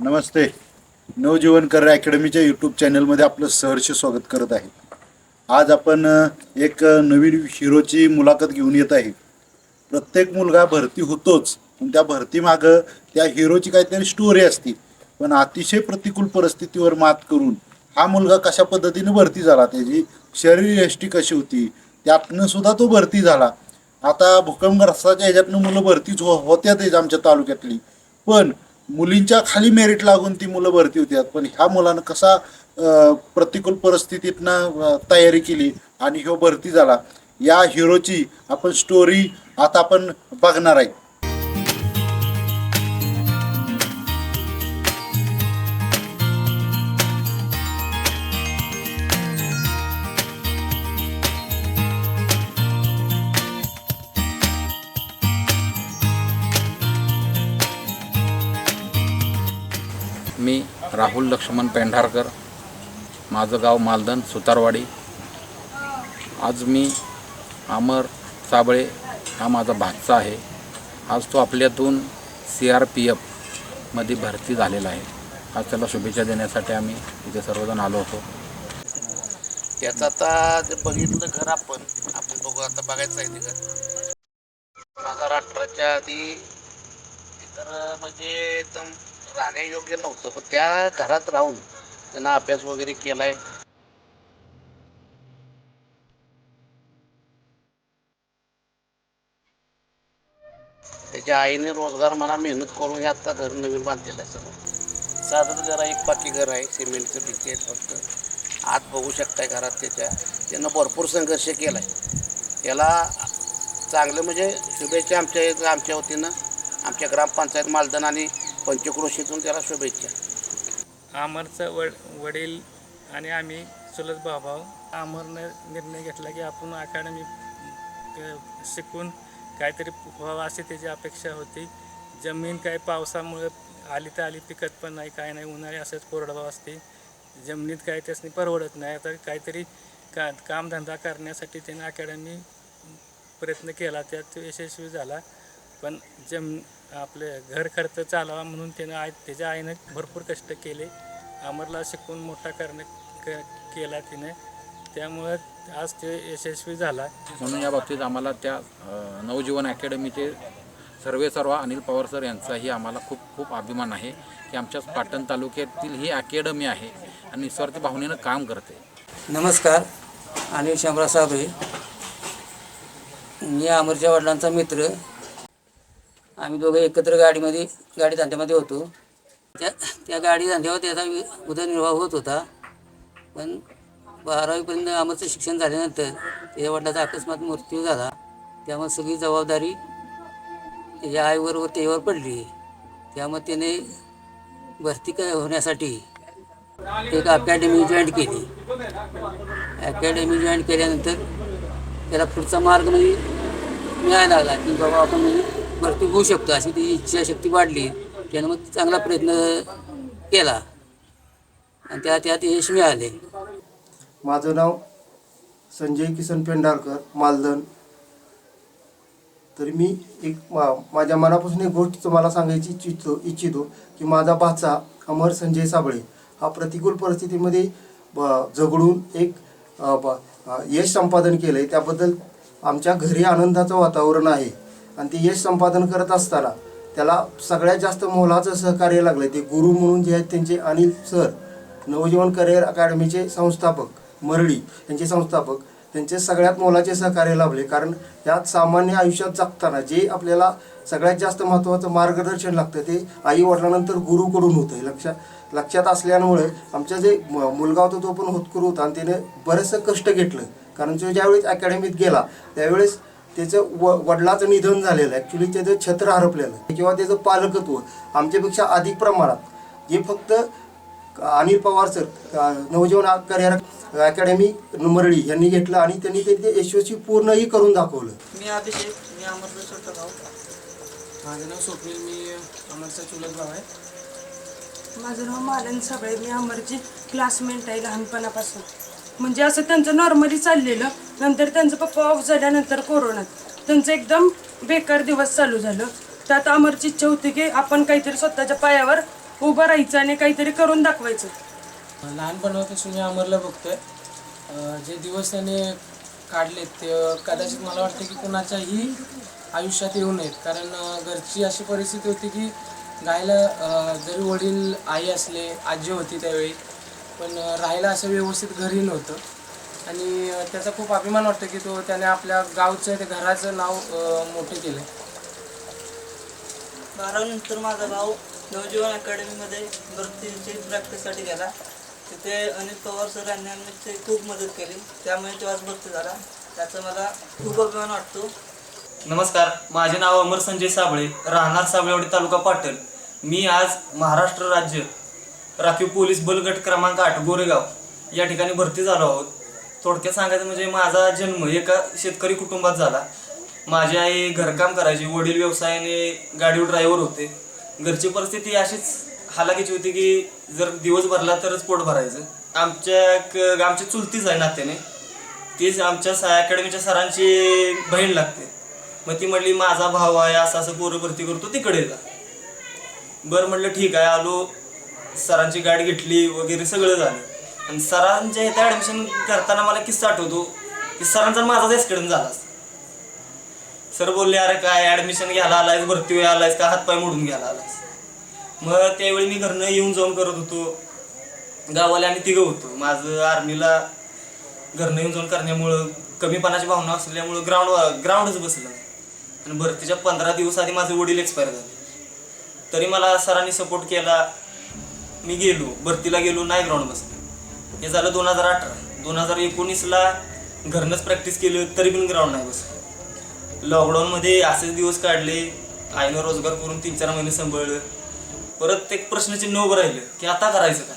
नमस्ते. नवजीवन कर अकॅडमीच्या यूट्यूब चॅनलमध्ये आपलं सहर्ष स्वागत करत आहे. आज आपण एक नवीन हिरोची मुलाखत घेऊन येत आहे. प्रत्येक मुलगा भरती होतोच पण त्या भरतीमागं त्या हिरोची काहीतरी स्टोरी असते. पण अतिशय प्रतिकूल परिस्थितीवर मात करून हा मुलगा कशा पद्धतीने भरती झाला त्याची शरीर यष्टी कशी होती त्यातनं सुद्धा तो भरती झाला. आता भूकंपग्रस्ताच्या ह्याच्यातनं मुलं भरतीच हो होत्यातच आमच्या तालुक्यातली. पण मुलींच्या खाली मेरिट लागून ती मुलं भरती होत्यात पण ह्या मुलानं कसा प्रतिकूल परिस्थितीतनं तयारी केली आणि ह्यो भरती झाला या हिरोची आपण स्टोरी आता आपण बघणार आहे. राहुल लक्ष्मण पेंढारकर माझं गाव मालदन सुतारवाडी. आज मी अमर साबळे हा माझा भातचा आहे. आज तो आपल्यातून सी आर पी एफमध्ये भरती झालेला आहे. आज त्याला शुभेच्छा देण्यासाठी आम्ही इथे सर्वजण आलो होतो. त्याचं आता जे बघितलं घर आपण आपण बघू आता बघायचं आहे ते घर महाराष्ट्राच्या आधी तर म्हणजे एकदम राहण्यायोग्य नव्हतं. पण त्या घरात राहून त्यांना अभ्यास वगैरे केलाय. त्याच्या आईने रोजगार म्हणा मेहनत करून हे आता घर नवीन बांधलेलं आहे सगळं. साधंच घर आहे एक पाकी घर आहे सिमेंटचं भिंती फक्त. आत बघू शकताय घरात त्याच्या. त्यानं भरपूर संघर्ष केला आहे त्याला चांगलं म्हणजे शुभेच्छा आमच्या आमच्या वतीनं. आमच्या ग्रामपंचायत मालदन आणि पंचक्रोशीतून त्याला शुभेच्छा. आमरचं वड वडील आणि आम्ही चुलत भाऊ आमरनं निर्णय घेतला की आपण अकॅडमी शिकून काहीतरी व्हावं अशी त्याची अपेक्षा होती. जमीन काय पावसामुळे आली तर आली पिकत पण नाही काय नाही उन्हाळी असंच कोरडवाहू असते. जमिनीत काय त्यासनी परवडत नाही. तर काहीतरी का कामधंदा करण्यासाठी त्याने अकॅडमी प्रयत्न केला. त्यात यशस्वी झाला. पण जम आपले घर खर्च चालावा म्हणून त्यानं आई त्याच्या आईनं भरपूर कष्ट केले. अमरला शिकून मोठा करणे क केला तिने. त्यामुळं आज ते यशस्वी झाला. म्हणून या बाबतीत आम्हाला त्या अ, नवजीवन अकॅडमीचे सर्वे सर्व अनिल पवार सर यांचाही आम्हाला खूप खूप अभिमान आहे की आमच्या पाटण तालुक्यातील ही अकॅडमी आहे आणि निस्वार्थी भावनेनं काम करते. नमस्कार. अनिल शामराव साबळे. मी अमरच्या वडिलांचा मित्र. आम्ही दोघं एकत्र गाडीमध्ये गाडी धंद्यामध्ये होतो. त्या त्या गाडी धंद्यावर त्याचा वि- उदरनिर्वाह होत होता. पण बारावीपर्यंत आमचं शिक्षण झाल्यानंतर त्याच्या वडिलाचा अकस्मात मृत्यू झाला. त्यामुळे सगळी जबाबदारी त्याच्या आईवर व त्यावर पडली. त्यामुळे त्याने भरती क होण्यासाठी एक अकॅडमी जॉईन केली. अकॅडमी जॉईन केल्यानंतर त्याला पुढचा मार्ग म्हणजे मिळायला लागला. की बाबा आपण म्हणजे भरती होऊ शकतो. अशी ती इच्छाशक्ती वाढली. त्यानं मग चांगला प्रयत्न केला. आणि त्या त्यात यश मिळाले. माझं नाव संजय किसन पेंढारकर मालदन तर मी एक मा- माझ्या मनापासून एक गोष्ट तुम्हाला सांगायची इच्छितो इच्छितो की माझा भाचा अमर संजय साबळे हा प्रतिकूल परिस्थितीमध्ये ब- झगडून एक ब- यश संपादन केलं आहे त्याबद्दल आमच्या घरी आनंदाचं वातावरण आहे. आणि ते यश संपादन करत असताना त्याला सगळ्यात जास्त मोलाचं सहकार्य लागलं. ते गुरु म्हणून जे आहेत त्यांचे अनिल सर नवजीवन करिअर अकॅडमीचे संस्थापक मरळी यांचे संस्थापक त्यांचे सगळ्यात मोलाचे सहकार्य लाभले. कारण यात सामान्य आयुष्यात जगताना जे आपल्याला सगळ्यात जास्त महत्त्वाचं मार्गदर्शन लागतं ते आई वडिलानंतर गुरुकडून होतं. हे लक्षात लक्षात असल्यामुळे आमचा जे म- मुलगा होता तो पण होतकरू होता आणि त्याने बरंचसं कष्ट घेतलं. कारण तो ज्यावेळेस अकॅडमीत गेला त्यावेळेस त्याचं व वडिलाचं निधन झालेलं ॲक्च्युली त्याचं छत्र हरपलेलं किंवा त्याचं पालकत्व आमच्यापेक्षा अधिक प्रमाणात. जे फक्त Anil Pawar sir Navjeevan career academy Marali यांनी घेतलं आणि त्यांनी ते ते यशस्वी पूर्णही करून दाखवलं. मी अभिषेक मी भाऊ माझं नाव स्वप्नील मी अमरचा चुलत भाऊ आहे. माझं नाव मालन सगळे मी अमरची क्लासमेट आहे लहानपणापासून. म्हणजे असं त्यांचं नॉर्मली चाललेलं. नंतर त्यांचं पप्पा ऑफ झाल्यानंतर कोरोनात. त्यांचं एकदम बेकार दिवस चालू झालं. त्यात अमरची इच्छा होती की आपण काहीतरी स्वतःच्या पायावर उभं राहायचं आणि काहीतरी करून दाखवायचं. लहानपणापासून मी अमरला बघतोय. जे दिवस त्याने काढलेत ते कदाचित मला वाटतं की कुणाच्याही आयुष्यात येऊ नयेत. कारण घरची अशी परिस्थिती होती की गायला जरी वडील आई असले आजी होती त्यावेळी पण राहायला असं व्यवस्थित घरी नव्हतं. आणि त्याचा खूप अभिमान वाटतो की तो त्याने आपल्या गावचं ते घराचं नाव मोठं केलं बारावीनंतर माझा भाऊ नवजीवन अकॅडमीमध्ये भरतीची प्रॅक्टिससाठी गेला. तिथे अनिल पवार सर यांनी आमची खूप मदत केली. त्यामुळे तो आज भरती झाला. त्याचा मला खूप अभिमान वाटतो. नमस्कार. माझे नाव अमर संजय साबळे राहणार साबळेवाडी तालुका पाटण. मी आज महाराष्ट्र राज्य राखीव पोलीस बलगट क्रमांक आठ गोरेगाव. या ठिकाणी भरती झालो आहोत. थोडक्यात सांगायचं म्हणजे माझा जन्म एका शेतकरी कुटुंबात झाला. माझी आई घरकाम करायची वडील व्यवसायाने गाडीवर ड्रायव्हर होते. घरची परिस्थिती अशीच हालाकीची होती की जर दिवस भरला तरच पोट भरायचं. आमच्या क- आमची चुलतीच आहे नात्याने. तीच आमच्या सा अकॅडमीच्या सरांची बहीण लागते. मग ती म्हणली माझा भाव आहे असं असं पोरं भरती करतो तिकडे जा. बरं म्हटलं ठीक आहे आलो. सरांची गाडी घेतली वगैरे सगळं झालं. आणि सरांच्या इथे ॲडमिशन करताना मला किस्सा आठवतो की सरांचा माझाच ॲक्सिडेंट झाला सर बोलले अरे काय ॲडमिशन घ्यायला आलायस भरती वेळ आलायस का? हातपाय मोडून घ्यायला आलायस. मग त्यावेळी मी घरनं येऊन जाऊन करत होतो. गावाला आणि तिघं होतो. माझं आर्मीला घरनं येऊन जाऊन करण्यामुळं कमीपणाची भावना असल्यामुळं ग्राउंड ग्राउंडच बसलं आणि भरतीच्या पंधरा दिवस आधी माझे वडील एक्सपायर झाले. तरी मला सरांनी सपोर्ट केला. मी गेलो भरतीला गेलो नाही ग्राउंड बसलो. हे झालं दोन हजार अठरा. दोन हजार एकोणीसला घरनंच प्रॅक्टिस केलं तरी पण ग्राउंड नाही बसलो. लॉकडाऊनमध्ये असेच दिवस काढले आईनं रोजगार करून तीन चार महिने सांभाळलं. परत एक प्रश्नचिन्ह उभं राहिलं की आता करायचं काय?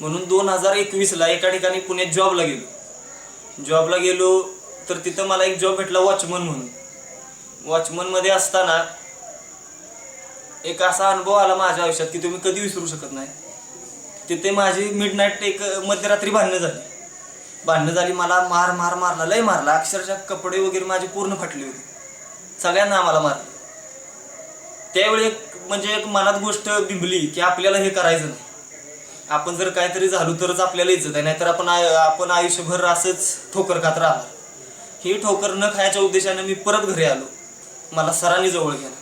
म्हणून दोन हजार एकवीसला एका ठिकाणी पुण्यात जॉबला गेलो. जॉबला गेलो तर तिथं मला एक जॉब भेटला वॉचमन म्हणून. वॉचमनमध्ये असताना एक असा अनुभव आला माझ्या आयुष्यात की तुम्ही कधी विसरू शकत नाही. तिथे माझी मिडनाईट एक मध्यरात्री भांडणं झाली. भांडणं झाली मला मार मार मारला लय मारला. अक्षरशः कपडे वगैरे माझे पूर्ण फाटले होते. सगळ्यांना आम्हाला मारलं. त्यावेळी एक म्हणजे एक मनात गोष्ट बिंबली की आपल्याला हे करायचं नाही. आपण जर काहीतरी झालो तरच आपल्याला इज्जत आहे नाहीतर आपण आपण आयुष्यभर असंच ठोकर खात राहणार. ही ठोकर न खायच्या उद्देशाने मी परत घरी आलो. मला सरांनी जवळ गेला.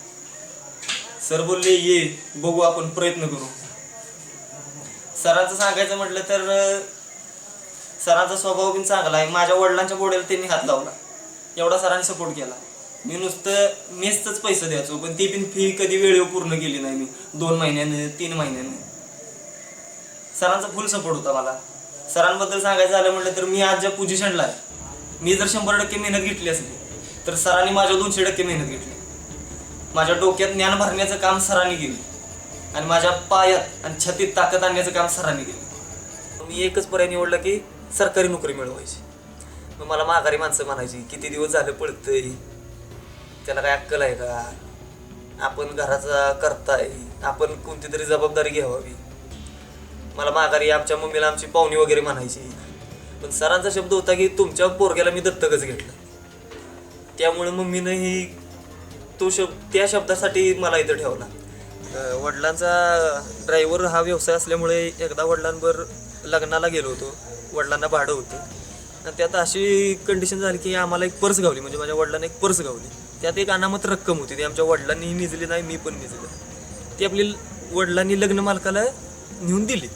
सर बोलले ये बघू आपण प्रयत्न करू. सरांचं सांगायचं म्हटलं तर सरांचा स्वभाव पण चांगला आहे. माझ्या वडिलांच्या गोड्याला त्यांनी हात लावला. एवढा सरांनी सपोर्ट केला. मी नुसतं मेसच पैसे द्यायचो पण ती पण फी कधी वेळेवर पूर्ण केली नाही मी. दोन महिन्याने तीन महिन्याने. सरांचा फुल सपोर्ट होता मला. सरांबद्दल सांगायचं झालं म्हटलं तर मी आज ज्या पोझिशनला आहे मी जर शंभर टक्के मेहनत घेतली असली तर सरांनी माझ्या दोनशे टक्के मेहनत घेतली. माझ्या डोक्यात ज्ञान भरण्याचं काम सरांनी केलं. आणि माझ्या पायात आणि छतीत ताकद आणण्याचं काम सरांनी केलं. मी एकच पर्याय निवडला की सरकारी नोकरी मिळवायची. मग मला माघारी माणसं म्हणायची किती दिवस झालं पळतंय? त्याला काय अक्कल आहे का? आपण घराचा करताय. आपण कोणती तरी जबाबदारी घ्यावी. मला माघारी आमच्या मम्मीला आमची पाहुणी वगैरे म्हणायची. पण सरांचा शब्द होता की तुमच्या पोरग्याला मी दत्तकच घेतलं. त्यामुळे मम्मीनं ही तो शब्द त्या शब्दासाठी मला इथं ठेवला. वडिलांचा ड्रायव्हर हा व्यवसाय असल्यामुळे एकदा वडिलांवर लग्नाला गेलो होतो. वडिलांना भाडं होतं. आणि त्यात अशी कंडिशन झाली की आम्हाला एक पर्स गावली. म्हणजे माझ्या वडिलांना एक पर्स गावली. त्यात एक अनामत रक्कम होती. ती आमच्या वडिलांनीही निजली नाही मी पण निजलं ती आपली वडिलांनी लग्न मालकाला नेऊन दिली.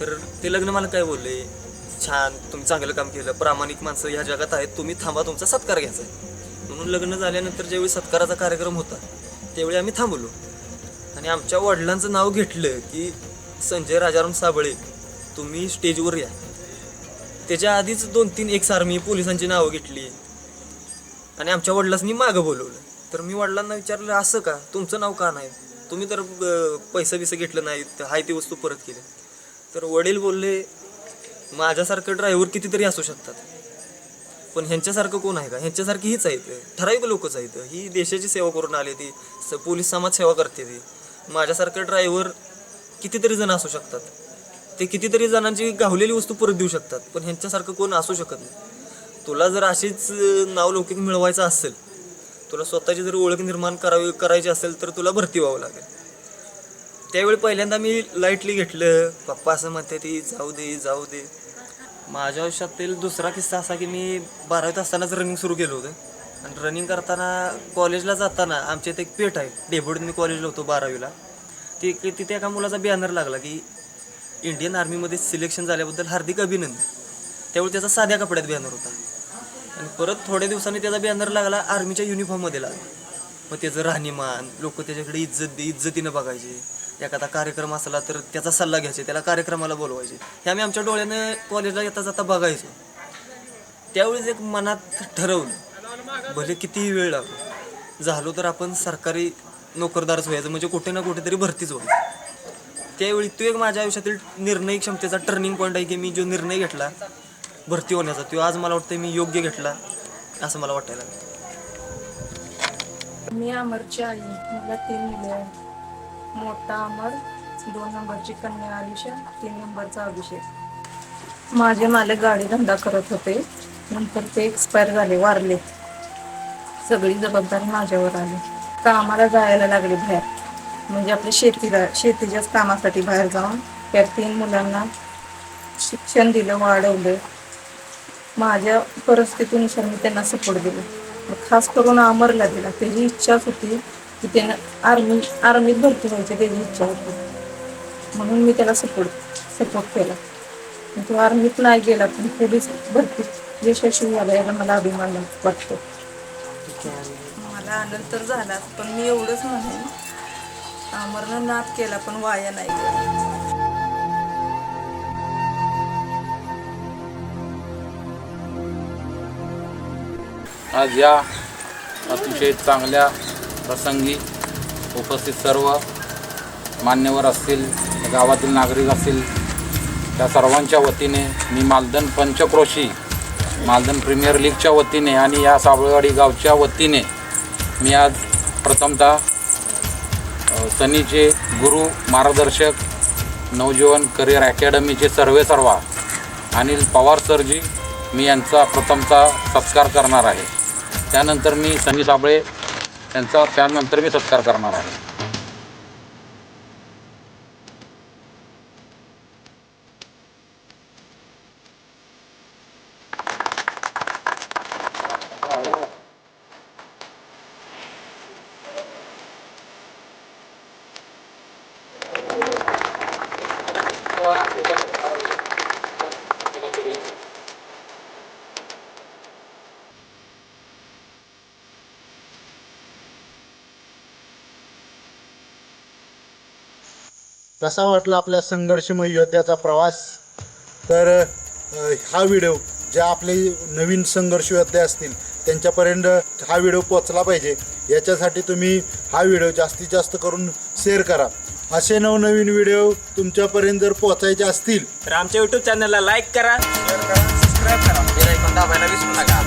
तर ते लग्न मला काय बोलले छान तुम्ही चांगलं काम केलं. प्रामाणिक माणसं ह्या जगात आहेत. तुम्ही थांबा तुमचा सत्कार घ्यायचा आहे. म्हणून लग्न झाल्यानंतर ज्यावेळी सत्काराचा कार्यक्रम होता त्यावेळी आम्ही थांबलो. आणि आमच्या वडिलांचं नाव घेतलं की संजय राजाराम साबळे तुम्ही स्टेजवर या. त्याच्या आधीच दोन तीन एक्स मी पोलिसांची नावं घेतली. आणि आमच्या वडिलांनी मागं बोलवलं. तर मी वडिलांना विचारलं असं का? तुमचं नाव का नाही? तुम्ही तर पैसे बिसं घेतलं नाही हाय ती वस्तू परत केली. तर वडील बोलले माझ्यासारखं ड्रायव्हर कितीतरी असू शकतात. पण ह्यांच्यासारखं कोण आहे का? ह्यांच्यासारखी हीच आहेत ठराविक लोकच आहेत ही देशाची सेवा करून आली ती. स पोलीस समाज सेवा करते ती. माझ्यासारखं ड्रायव्हर कितीतरी जण असू शकतात. ते कितीतरी जणांची गावलेली वस्तू परत देऊ शकतात. पण ह्यांच्यासारखं कोण असू शकत नाही. तुला जर अशीच नावलौकिक मिळवायचं असेल तुला स्वतःची जर ओळख निर्माण करावी करायची असेल तर तुला भरती व्हावं लागेल. त्यावेळी पहिल्यांदा मी लाईटली घेतलं. पप्पा असं म्हणते ती जाऊ दे जाऊ दे. माझ्या आयुष्यातील दुसरा किस्सा असा की मी बारावीत असतानाच रनिंग सुरू केलं होतं. आणि रनिंग करताना कॉलेजला जाताना आमच्या इथे एक पेठ आहे. डेबोडीत मी कॉलेजला होतो बारावीला. ती तिथे एका मुलाचा बॅनर लागला की इंडियन आर्मीमध्ये सिलेक्शन झाल्याबद्दल हार्दिक अभिनंदन. त्यावेळी त्याचा साध्या कपड्यात बॅनर होता. आणि परत थोड्या दिवसांनी त्याचा बॅनर लागला आर्मीच्या युनिफॉर्ममध्ये लागला. मग त्याचं राहणीमान लोक त्याच्याकडे इज्जत इज्जतीनं बघायचे. एखादा कार्यक्रम असला तर त्याचा सल्ला घ्यायचे त्याला कार्यक्रमाला बोलवायचे. हे आम्ही आमच्या डोळ्यानं कॉलेजला येता जाता बघायचो. त्यावेळेस एक मनात ठरवलं भले कितीही वेळ लागलो झालो तर आपण सरकारी नोकरदारच व्हायचं म्हणजे कुठे ना कुठेतरी भरतीच व्हायचं. त्यावेळी तो एक माझ्या आयुष्यातील निर्णय क्षमतेचा टर्निंग पॉईंट आहे की मी जो निर्णय घेतला भरती होण्याचा तो आज मला वाटतं मी योग्य घेतला असं मला वाटायला मी अमरची आई मला तीन मुले मोठा अमर दोन नंबरची कन्या आयुष्य तीन नंबरचा अभिषेक. माझे मालक गाडी धंदा करत होते. नंतर ते एक्सपायर झाले वारले. सगळी जबाबदारी माझ्यावर आली. कामाला जायला लागले बाहेर. म्हणजे आपल्या शेतीला शेतीच्याच कामासाठी बाहेर जाऊन त्या तीन मुलांना शिक्षण दिलं वाढवलं. माझ्या परिस्थितीनुसार मी त्यांना सपोर्ट दिला. मग खास करून अमरला दिला. त्याची इच्छाच होती की त्यानं आर्मी आर्मीत भरती व्हायची त्याची इच्छा होती. म्हणून मी त्याला सपोर्ट सपोर्ट केला. तो आर्मीत नाही गेला पण पोलीस भरतीत यशस्वी झाला याला मला अभिमान वाटतो. मला आनंद तर झालाच पण मी एवढंच म्हणेन अमरनं नाद केला पण वाया नाही गेला. आज या अतिशय चांगल्या प्रसंगी उपस्थित सर्व मान्यवर असतील गावातील नागरिक असतील त्या सर्वांच्या वतीने मी मालदन पंचक्रोशी मालदन प्रीमियर लीगच्या वतीने आणि या साबळेवाडी गावच्या वतीने मी आज प्रथमतः सनीचे गुरु मार्गदर्शक नवजीवन करिअर अकॅडमीचे सर्वे सर्वा अनिल पवार सरजी मी यांचा प्रथमतः सत्कार करणार आहे. त्यानंतर मी सनी साबळे त्यांचा त्यानंतर मी सत्कार करणार आहे कसा वाटला आपल्या संघर्षमय योद्ध्याचा प्रवास? तर हा व्हिडिओ जे आपले नवीन संघर्ष योद्धे असतील त्यांच्यापर्यंत हा व्हिडिओ पोचला पाहिजे. याच्यासाठी तुम्ही हा व्हिडिओ जास्तीत जास्त करून शेअर करा. असे नवनवीन व्हिडिओ तुमच्यापर्यंत जर पोचायचे असतील तर आमच्या युट्यूब चॅनलला लाईक करा. शेअर करा सबस्क्राईब करा. बेल ऐकून दाबायला विसरू नका.